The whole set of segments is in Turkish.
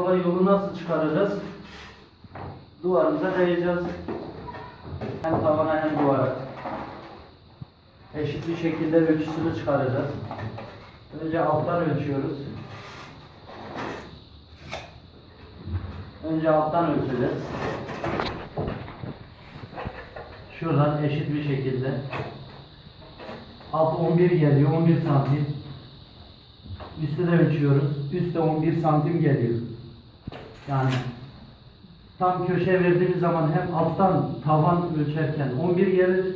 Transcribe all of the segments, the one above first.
kolay yolu nasıl çıkaracağız? Duvarımıza dayayacağız. Hem tavana hem duvara. Eşit bir şekilde ölçüsünü çıkaracağız. Önce alttan ölçüyoruz. Önce alttan ölçeceğiz. Şuradan eşit bir şekilde. Alt 11 geliyor, 11 santim. Üstü de ölçüyoruz. Üstte 11 santim geliyor. Yani tam köşe verdiğimiz zaman hem alttan tavan ölçerken 11 gelir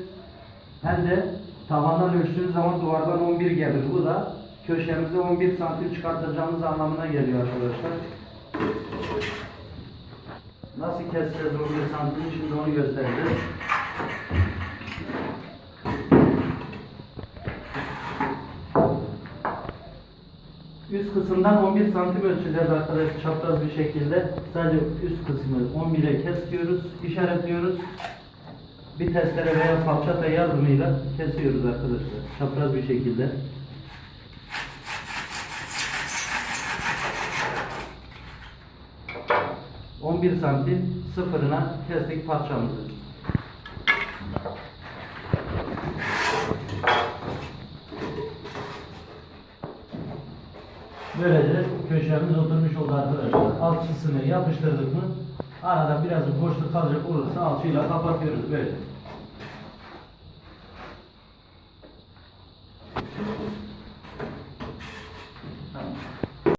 hem de tavandan ölçtüğümüz zaman duvardan 11 gelir. Bu da köşemize 11 santim çıkartacağımız anlamına geliyor arkadaşlar. Nasıl keseceğiz 11 santim şimdi onu göstereceğiz. Üst kısımdan 11 santim ölçeceğiz arkadaşlar çapraz bir şekilde. Sadece üst kısmı 11'e kesiyoruz, işaretliyoruz. Bir testere veya falçata yardımıyla kesiyoruz arkadaşlar. Çapraz bir şekilde. ...11 santim sıfırına kestik parçamızı. Böylece köşemiz oturmuş oldu arkadaşlar. Alçısını yapıştırdık mı arada biraz bir boşluk kalacak olursa alçıyla kapatıyoruz böyle.